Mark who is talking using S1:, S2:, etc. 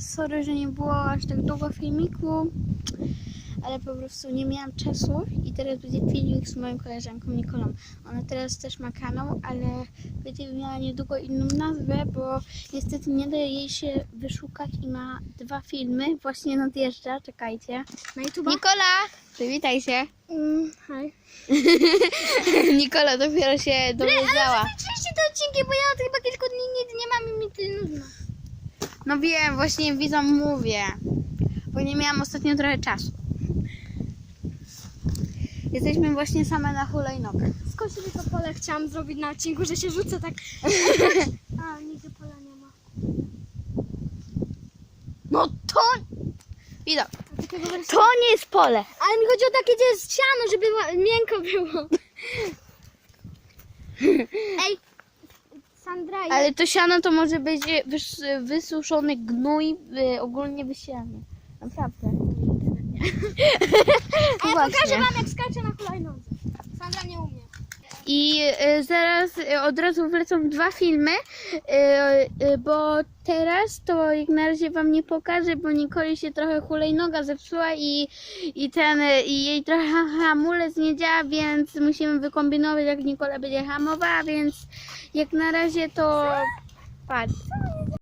S1: sorry, że nie było aż tak długo filmiku, ale po prostu nie miałam czasu i teraz będzie filmik z moją koleżanką Nikolą. Ona teraz też ma kanał, ale będzie miała niedługo inną nazwę, bo niestety nie da jej się wyszukać i ma dwa filmy, właśnie nadjeżdża, czekajcie.
S2: Na YouTube?
S1: Nikola, przywitaj się.
S2: Mm, hej.
S1: Nikola dopiero się dowiedziała.
S2: Oczywiście te odcinki, bo ja chyba kilku dni nic nie mam nudno.
S1: No wiem, właśnie widzom mówię, bo nie miałam ostatnio trochę czasu. Jesteśmy właśnie same na hulajnogach.
S2: Skąd sobie to pole chciałam zrobić na odcinku, że się rzucę tak. A, nigdy pola nie ma.
S1: No to... Widok, to nie jest pole.
S2: Ale mi chodzi o takie, gdzie jest siano, żeby miękko było. Ej, Sandra,
S1: Ale to siano to może być wys, wysuszony gnój, y, ogólnie wysiany. Naprawdę.
S2: A ja
S1: Właśnie.
S2: pokażę wam jak skaczę na hulajnodze.
S1: I y, zaraz y, od razu wlecą dwa filmy, y, bo teraz to jak na razie wam nie pokażę, bo Nikoli się trochę hulajnoga zepsuła i, i ten i jej trochę hamulec nie działa, więc musimy wykombinować jak Nikola będzie hamowała, więc jak na razie to patrz.